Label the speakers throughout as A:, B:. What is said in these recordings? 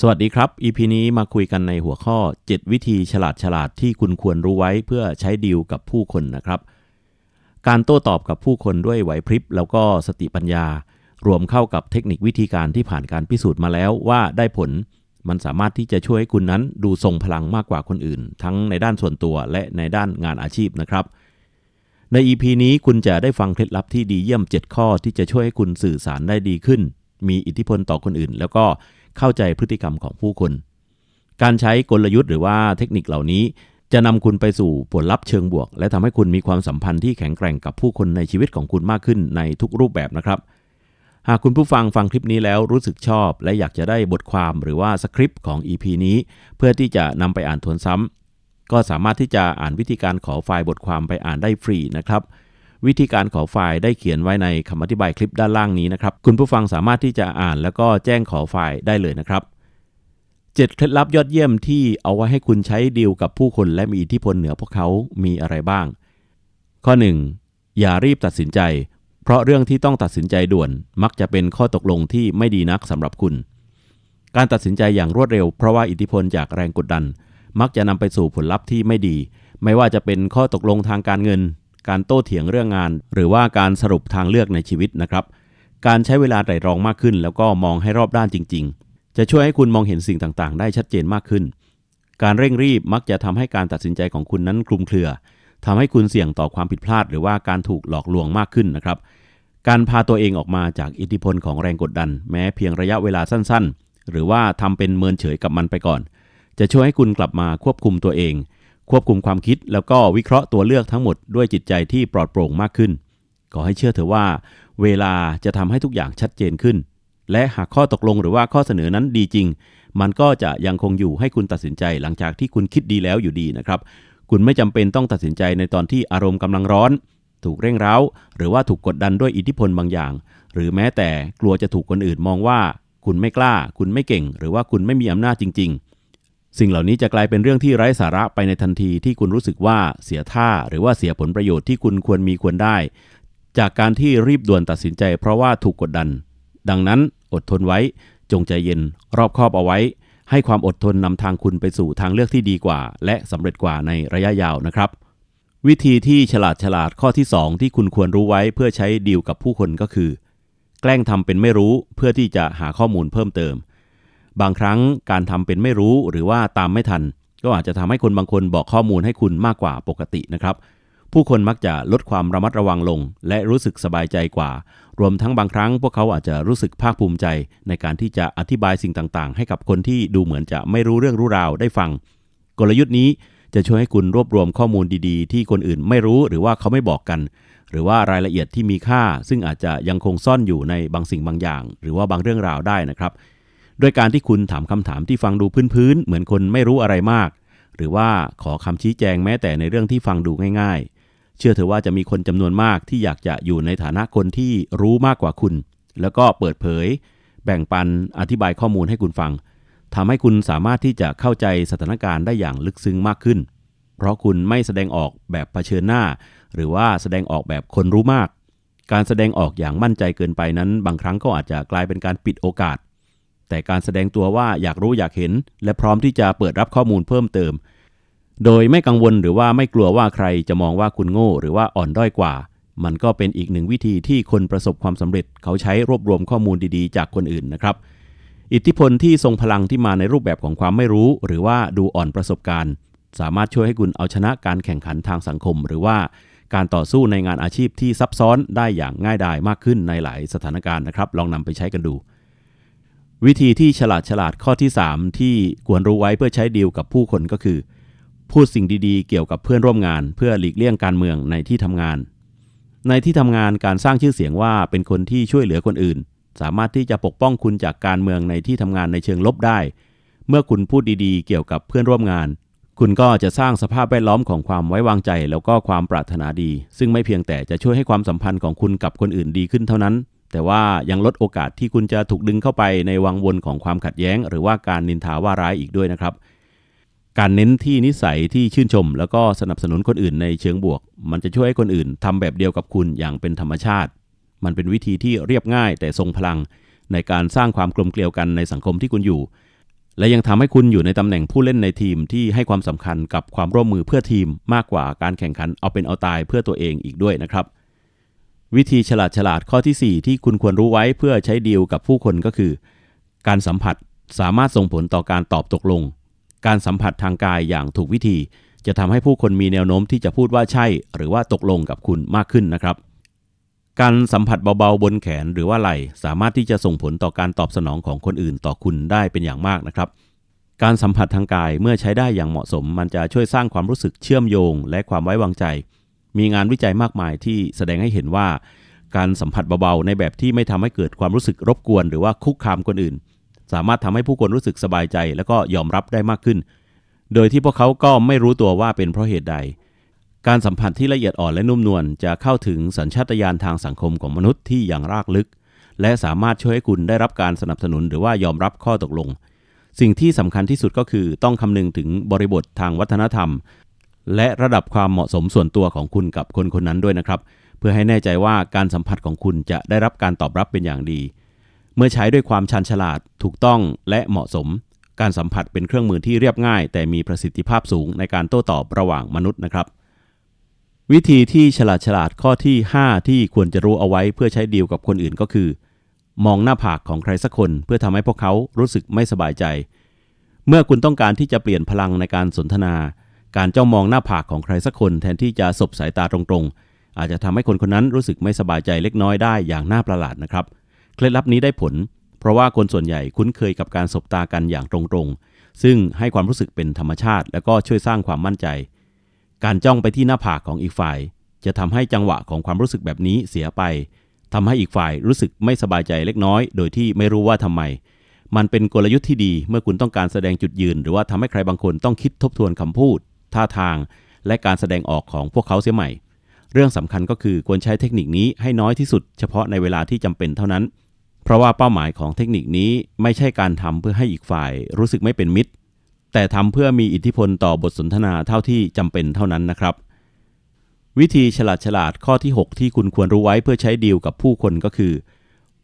A: สวัสดีครับ EP นี้มาคุยกันในหัวข้อ 7 วิธีฉลาดฉลาดที่คุณควรรู้ไว้เพื่อใช้ดีลกับผู้คนนะครับ การโต้ตอบกับผู้คนด้วยไหวพริบ แล้วก็สติปัญญา รวมเข้ากับเทคนิควิธีการที่ผ่านการพิสูจน์มาแล้วว่าได้ผล มันสามารถที่จะช่วยให้คุณนั้นดูทรงพลังมากกว่าคนอื่น ทั้งในด้านส่วนตัวและในด้านงานอาชีพนะครับ ใน EP นี้คุณจะได้ฟังเคล็ดลับที่ดีเยี่ยม 7 ข้อที่จะช่วยให้คุณสื่อสารได้ดีขึ้น มีอิทธิพลต่อคนอื่น แล้วก็เข้าใจพฤติกรรมของผู้คน การใช้กลยุทธ์หรือว่าเทคนิคเหล่านี้ จะนำคุณไปสู่ผลลัพธ์เชิงบวก และทำให้คุณมีความสัมพันธ์ที่แข็งแกร่งกับผู้คนในชีวิตของคุณมากขึ้นในทุกรูปแบบนะครับ หากคุณผู้ฟังฟังคลิปนี้แล้วรู้สึกชอบ และอยากจะได้บทความหรือว่าสคริปต์ของ EP นี้ เพื่อที่จะนำไปอ่านทวนซ้ำก็สามารถที่จะอ่านวิธีการขอไฟล์บทความไปอ่านได้ฟรีนะครับ วิธีการขอไฟล์ได้เขียนไว้ในคำอธิบายคลิปด้านล่างนี้นะครับ คุณผู้ฟังสามารถที่จะอ่านแล้วก็แจ้งขอไฟล์ได้เลยนะครับ 7 เคล็ดลับยอดเยี่ยมที่เอาไว้ให้คุณใช้ดีลกับผู้คนและมีอิทธิพลเหนือพวกเขามีอะไรบ้าง ข้อ 1. อย่ารีบตัดสินใจ เพราะเรื่องที่ต้องตัดสินใจด่วน มักจะเป็นข้อตกลงที่ไม่ดีนักสำหรับคุณ การตัดสินใจอย่างรวดเร็ว เพราะว่าอิทธิพลจากแรงกดดัน มักจะนำไปสู่ผลลัพธ์ที่ไม่ดี ไม่ว่าจะเป็นข้อตกลงทางการเงิน การโต้เถียงเรื่องงาน หรือว่าการสรุปทางเลือกในชีวิตนะครับ การใช้เวลาไตร่ตรองมากขึ้น แล้วก็มองให้รอบด้านจริง ๆ จะช่วยให้คุณมองเห็นสิ่งต่างๆ ได้ชัดเจนมากขึ้น การเร่งรีบมักจะทำให้การตัดสินใจของคุณนั้นคลุมเครือทำให้คุณเสี่ยงต่อความผิดพลาด หรือว่าการถูกหลอกลวงมากขึ้นนะครับ การพาตัวเองออกมาจากอิทธิพลของแรงกดดัน แม้เพียงระยะเวลาสั้น ๆ หรือว่าทำเป็นเมินเฉยกับมันไปก่อน จะช่วยให้คุณกลับมาควบคุมตัวเอง ควบคุมความคิดแล้วก็วิเคราะห์ตัวเลือกทั้งหมดด้วยจิตใจที่ปลอดโปร่งมากขึ้น ขอให้เชื่อเถอะว่า เวลาจะทำให้ทุกอย่างชัดเจนขึ้น และหากข้อตกลงหรือว่าข้อเสนอนั้นดีจริง มันก็จะยังคงอยู่ให้คุณตัดสินใจหลังจากที่คุณคิดดีแล้วอยู่ดีนะครับ คุณไม่จำเป็นต้องตัดสินใจในตอนที่อารมณ์กำลังร้อน ถูกเร่งร้าหรือว่าถูกกดดันด้วยอิทธิพลบางอย่าง หรือแม้แต่กลัวจะถูกคนอื่นมองว่า คุณไม่กล้า คุณไม่เก่ง หรือว่าคุณไม่มีอำนาจจริง ๆ สิ่งเหล่านี้จะกลายเป็นเรื่องที่ไร้สาระไปในทันทีที่คุณรู้สึกว่าเสียท่า หรือว่าเสียผลประโยชน์ที่คุณควรมีควรได้ จากการที่รีบด่วนตัดสินใจ เพราะว่าถูกกดดัน ดังนั้นอดทนไว้ จงใจเย็น รอบคอบเอาไว้ ให้ความอดทนนำทางคุณไปสู่ทางเลือกที่ดีกว่า และสำเร็จกว่าในระยะยาวนะครับ วิธีที่ฉลาดฉลาดข้อที่ 2 ที่คุณควรรู้ไว้เพื่อใช้ดีลกับผู้คนก็คือ แกล้งทำเป็นไม่รู้เพื่อที่จะหาข้อมูลเพิ่มเติม บางครั้งการทำเป็นไม่รู้หรือว่าตามไม่ทัน ก็อาจจะทำให้คนบางคนบอกข้อมูลให้คุณมากกว่าปกตินะครับ ผู้คนมักจะลดความระมัดระวังลง และรู้สึกสบายใจกว่า รวมทั้งบางครั้ง พวกเขาอาจจะรู้สึกภาคภูมิใจ ในการที่จะอธิบายสิ่งต่างๆ ให้กับคนที่ดูเหมือนจะไม่รู้เรื่องรู้ราวได้ฟัง กลยุทธ์นี้จะช่วยให้คุณรวบรวมข้อมูลดีๆ ที่คนอื่นไม่รู้หรือว่าเขาไม่บอกกัน หรือว่ารายละเอียดที่มีค่า ซึ่งอาจจะยังคงซ่อนอยู่ในบางสิ่งบางอย่าง หรือว่าบางเรื่องราวได้นะครับ โดยการที่คุณถามคำถามที่ฟังดูพื้นๆ เหมือนคนไม่รู้อะไรมาก หรือว่าขอคำชี้แจงแม้แต่ในเรื่องที่ฟังดูง่าย ๆ เชื่อเถอะว่าจะมีคนจำนวนมากที่อยากจะอยู่ในฐานะคนที่รู้มากกว่าคุณ แล้วก็เปิดเผย แบ่งปันอธิบายข้อมูลให้คุณฟังทำให้คุณสามารถที่จะเข้าใจสถานการณ์ได้อย่างลึกซึ้งมากขึ้น เพราะคุณไม่แสดงออกแบบเผชิญหน้า หรือว่าแสดงออกแบบคนรู้มาก การแสดงออกอย่างมั่นใจเกินไปนั้น บางครั้งก็อาจจะกลายเป็นการปิดโอกาส แต่การแสดงตัวว่าอยากรู้อยากเห็น และพร้อมที่จะเปิดรับข้อมูลเพิ่มเติม โดยไม่กังวลหรือว่าไม่กลัวว่าใครจะมองว่าคุณโง่ หรือว่าอ่อนด้อยกว่า มันก็เป็นอีกหนึ่งวิธีที่คนประสบความสำเร็จ เขาใช้รวบรวมข้อมูลดีๆ จากคนอื่นนะครับ อิทธิพลที่ทรงพลังที่มาในรูปแบบของความไม่รู้ หรือว่าดูอ่อนประสบการณ์ สามารถช่วยให้คุณเอาชนะการแข่งขันทางสังคม หรือว่าการต่อสู้ในงานอาชีพที่ซับซ้อนได้อย่างง่ายดายมากขึ้นในหลายสถานการณ์นะครับ ลองนำไปใช้กันดู วิธีที่ฉลาดฉลาดข้อที่ 3 ที่ควรรู้ไว้เพื่อใช้ดีลกับผู้คนก็คือ พูดสิ่งดีๆ เกี่ยวกับเพื่อนร่วมงาน เพื่อหลีกเลี่ยงการเมืองในที่ทำงาน ในที่ทำงานการสร้างชื่อเสียงว่าเป็นคนที่ช่วยเหลือคนอื่น สามารถที่จะปกป้องคุณจากการเมืองในที่ทำงานในเชิงลบได้ เมื่อคุณพูดดีๆ เกี่ยวกับเพื่อนร่วมงาน คุณก็จะสร้างสภาพแวดล้อมของความไว้วางใจ แล้วก็ความปรารถนาดี ซึ่งไม่เพียงแต่จะช่วยให้ความสัมพันธ์ของคุณกับคนอื่นดีขึ้นเท่านั้น แต่ว่ายังลดโอกาสที่คุณจะถูกดึงเข้าไปในวังวนของความขัดแย้ง หรือว่าการนินทาว่าร้ายอีกด้วยนะครับ การเน้นที่นิสัยที่ชื่นชม แล้วก็สนับสนุนคนอื่นในเชิงบวก มันจะช่วยให้คนอื่นทำแบบเดียวกับคุณอย่างเป็นธรรมชาติ มันเป็นวิธีที่เรียบง่าย แต่ทรงพลัง ในการสร้างความกลมเกลียวกันในสังคมที่คุณอยู่ และยังทำให้คุณอยู่ในตำแหน่งผู้เล่นในทีมที่ให้ความสำคัญกับความร่วมมือเพื่อทีมมากกว่าการแข่งขันเอาเป็นเอาตายเพื่อตัวเองอีกด้วยนะครับ วิธีฉลาดฉลาดข้อที่ 4 ที่คุณควรรู้ไว้เพื่อใช้ดีลกับผู้คนก็คือ การสัมผัสสามารถส่งผลต่อการตอบตกลง การสัมผัสทางกายอย่างถูกวิธี จะทำให้ผู้คนมีแนวโน้มที่จะพูดว่าใช่ หรือว่าตกลงกับคุณมากขึ้นนะครับ การสัมผัสเบาๆบนแขนหรือว่าไหล่สามารถที่จะส่งผลต่อการตอบสนองของคนอื่นต่อคุณได้เป็นอย่างมากนะครับ การสัมผัสทางกายเมื่อใช้ได้อย่างเหมาะสม มันจะช่วยสร้างความรู้สึกเชื่อมโยง และความไว้วางใจ มีงานวิจัยมากมายที่แสดงให้เห็นว่าการสัมผัสเบาๆ ในแบบที่ไม่ทำให้เกิดความรู้สึกรบกวน หรือว่าคุกคามคนอื่น สามารถทำให้ผู้คนรู้สึกสบายใจ และก็ยอมรับได้มากขึ้น โดยที่พวกเขาก็ไม่รู้ตัวว่าเป็นเพราะเหตุใด การสัมผัสที่ละเอียดอ่อนและนุ่มนวลจะเข้าถึงสัญชาตญาณทางสังคมของมนุษย์ที่อย่างรากลึก และสามารถช่วยให้คุณได้รับการสนับสนุนหรือว่ายอมรับข้อตกลง สิ่งที่สำคัญที่สุดก็คือต้องคำนึงถึงบริบททางวัฒนธรรม และระดับความเหมาะสมส่วนตัวของคุณกับคนคนนั้นด้วยนะครับ เพื่อให้แน่ใจว่าการสัมผัสของคุณจะได้รับการตอบรับเป็นอย่างดี เมื่อใช้ด้วยความชันฉลาดถูกต้องและเหมาะสม การสัมผัสเป็นเครื่องมือที่เรียบง่าย แต่มีประสิทธิภาพสูงในการโต้ตอบระหว่างมนุษย์นะครับ วิธีที่ฉลาดฉลาดข้อที่ 5 ที่ควรจะรู้เอาไว้เพื่อใช้ดีลกับคนอื่นก็คือ มองหน้าผากของใครสักคน เพื่อทำให้พวกเขารู้สึกไม่สบายใจ เมื่อคุณต้องการที่จะเปลี่ยนพลังในการสนทนา การจ้องมองหน้าผากของใครสักคนแทนที่จะสบสายตาตรงๆ อาจจะทำให้คนคนนั้นรู้สึกไม่สบายใจเล็กน้อยได้อย่างน่าประหลาดนะครับ เคล็ดลับนี้ได้ผล เพราะว่าคนส่วนใหญ่คุ้นเคยกับการสบตากันอย่างตรงๆ ซึ่งให้ความรู้สึกเป็นธรรมชาติ และก็ช่วยสร้างความมั่นใจ การจ้องไปที่หน้าผากของอีกฝ่าย จะทำให้จังหวะของความรู้สึกแบบนี้เสียไปทำให้อีกฝ่ายรู้สึกไม่สบายใจเล็กน้อย โดยที่ไม่รู้ว่าทำไมมันเป็นกลยุทธ์ที่ดีเมื่อคุณต้องการแสดงจุดยืน หรือว่าทำให้ใครบางคนต้องคิดทบทวนคำพูด ท่าทาง และการแสดงออกของพวกเขาเสียใหม่ เรื่องสำคัญก็คือควรใช้เทคนิคนี้ให้น้อยที่สุดเฉพาะในเวลาที่จำเป็นเท่านั้น เพราะว่าเป้าหมายของเทคนิคนี้ไม่ใช่การทำเพื่อให้อีกฝ่ายรู้สึกไม่เป็นมิตร แต่ทำเพื่อมีอิทธิพลต่อบทสนทนาเท่าที่จำเป็นเท่านั้นนะครับวิธีฉลาดฉลาดข้อที่ 6 ที่คุณควรรู้ไว้เพื่อใช้ดีลกับผู้คนก็คือ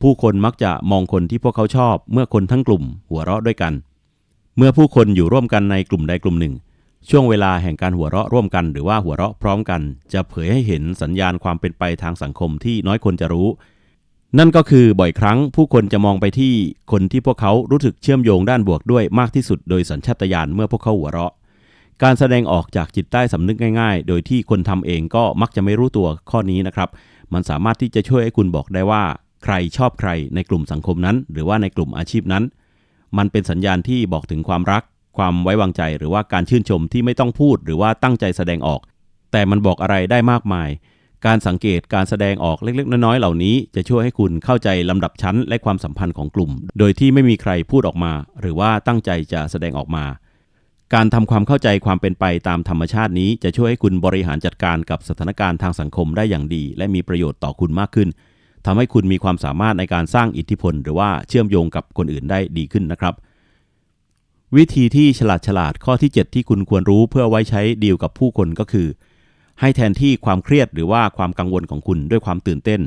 A: ผู้คนมักจะมองคนที่พวกเขาชอบ เมื่อคนทั้งกลุ่ม หัวเราะด้วยกัน เมื่อผู้คนอยู่ร่วมกันในกลุ่มใดกลุ่มหนึ่ง ช่วงเวลาแห่งการหัวเราะร่วมกันหรือว่าหัวเราะพร้อมกัน จะเผยให้เห็นสัญญาณความเป็นไปทางสังคมที่น้อยคนจะรู้ นั่นก็คือบ่อยครั้งผู้คนจะมองไปที่คนที่พวกเขารู้สึกเชื่อมโยงด้านบวกด้วยมากที่สุดโดยสัญชาตญาณเมื่อพวกเขาหัวเราะ การแสดงออกจากจิตใต้สำนึกง่าย ๆ โดยที่คนทำเองก็มักจะไม่รู้ตัวข้อนี้นะครับ มันสามารถที่จะช่วยให้คุณบอกได้ว่า ใครชอบใครในกลุ่มสังคมนั้น หรือว่าในกลุ่มอาชีพนั้น มันเป็นสัญญาณที่บอกถึงความรัก ความไว้วางใจ หรือว่าการชื่นชมที่ไม่ต้องพูดหรือว่าตั้งใจแสดงออก แต่มันบอกอะไรได้มากมาย การสังเกตการแสดงออกเล็ก ๆ น้อยๆเหล่านี้ จะช่วยให้คุณเข้าใจลำดับชั้นและความสัมพันธ์ของกลุ่ม โดยที่ไม่มีใครพูดออกมา หรือว่าตั้งใจจะแสดงออกมา การทำความเข้าใจความเป็นไปตามธรรมชาตินี้ จะช่วยให้คุณบริหารจัดการกับสถานการณ์ทางสังคมได้อย่างดี และมีประโยชน์ต่อคุณมากขึ้นทำให้คุณมีความสามารถในการสร้างอิทธิพล หรือว่าเชื่อมโยงกับคนอื่นได้ดีขึ้นนะครับ วิธีที่ฉลาดฉลาดข้อที่ 7 ที่คุณควรรู้เพื่อไว้ใช้ดีลกับผู้คนก็คือ ให้แทนที่ความเครียดหรือว่าความกังวลของคุณด้วยความตื่นเต้น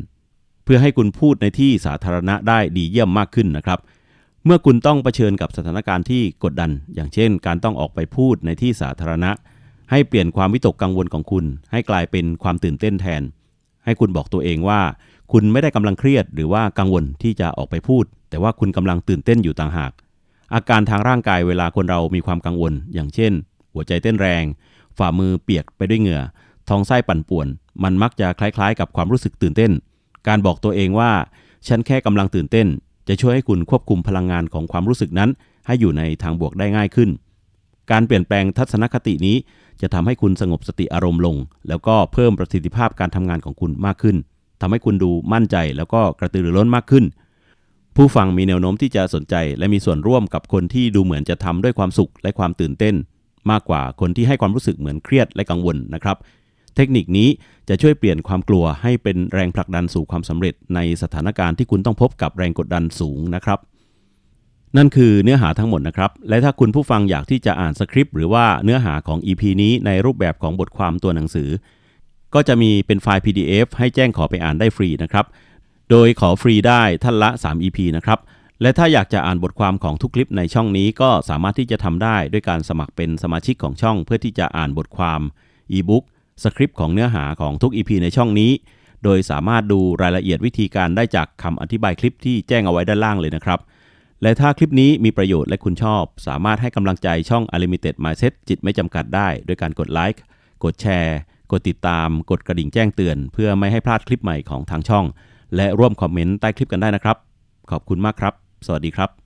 A: เพื่อให้คุณพูดในที่สาธารณะได้ดีเยี่ยมมากขึ้นนะครับ เมื่อคุณต้องเผชิญกับสถานการณ์ที่กดดัน อย่างเช่น การต้องออกไปพูดในที่สาธารณะ ให้เปลี่ยนความวิตกกังวลของคุณ ให้กลายเป็นความตื่นเต้นแทน ให้คุณบอกตัวเองว่า คุณไม่ได้กำลังเครียด หรือว่ากังวลที่จะออกไปพูด แต่ว่าคุณกำลังตื่นเต้นอยู่ต่างหาก อาการทางร่างกายเวลาคนเรามีความกังวล อย่างเช่น หัวใจเต้นแรง ฝ่ามือเปียกไปด้วยเหงื่อ ท้องไส้ปั่นป่วน มันมักจะคล้ายๆ กับความรู้สึกตื่นเต้น การบอกตัวเองว่า ฉันแค่กำลังตื่นเต้น จะช่วยให้คุณควบคุมพลังงานของความรู้สึกนั้น ให้อยู่ในทางบวกได้ง่ายขึ้น การเปลี่ยนแปลงทัศนคตินี้ จะทำให้คุณสงบสติอารมณ์ลง แล้วก็เพิ่มประสิทธิภาพการทำงานของคุณมากขึ้นทำให้คุณดูมั่นใจแล้วก็กระตือรือร้นมากขึ้น ผู้ฟังมีแนวโน้มที่จะสนใจ และมีส่วนร่วมกับคนที่ดูเหมือนจะทำด้วยความสุขและความตื่นเต้น มากกว่าคนที่ให้ความรู้สึกเหมือนเครียดและกังวลนะครับ เทคนิคนี้จะช่วยเปลี่ยนความกลัวให้เป็นแรงผลักดันสู่ความสำเร็จ ในสถานการณ์ที่คุณต้องพบกับแรงกดดันสูงนะครับ นั่นคือเนื้อหาทั้งหมดนะครับ และถ้าคุณผู้ฟังอยากที่จะอ่านสคริปต์หรือว่าเนื้อหาของ EP นี้ในรูปแบบของบทความตัวหนังสือ ก็จะมีเป็นไฟล์ PDF ให้แจ้งขอไปอ่านได้ฟรีนะครับ โดยขอฟรีได้ท่านละ 3 EP นะครับ และถ้าอยากจะอ่านบทความของทุกคลิปในช่องนี้ก็สามารถที่จะทำได้ด้วยการสมัครเป็นสมาชิกของช่อง เพื่อที่จะอ่านบทความอีบุ๊กสคริปต์ของเนื้อหาของทุก EP ในช่องนี้ โดยสามารถดูรายละเอียดวิธีการได้จากคำอธิบายคลิปที่แจ้งเอาไว้ด้านล่างเลยนะครับ และถ้าคลิปนี้มีประโยชน์และคุณชอบ สามารถให้กำลังใจช่อง Unlimited Mindset จิตไม่จำกัดได้ด้วยการกดไลค์กดแชร์ กดติดตาม กดกระดิ่งแจ้งเตือน เพื่อไม่ให้พลาดคลิปใหม่ของทางช่อง และร่วมคอมเมนต์ใต้คลิปกันได้นะครับ ขอบคุณมากครับ สวัสดีครับ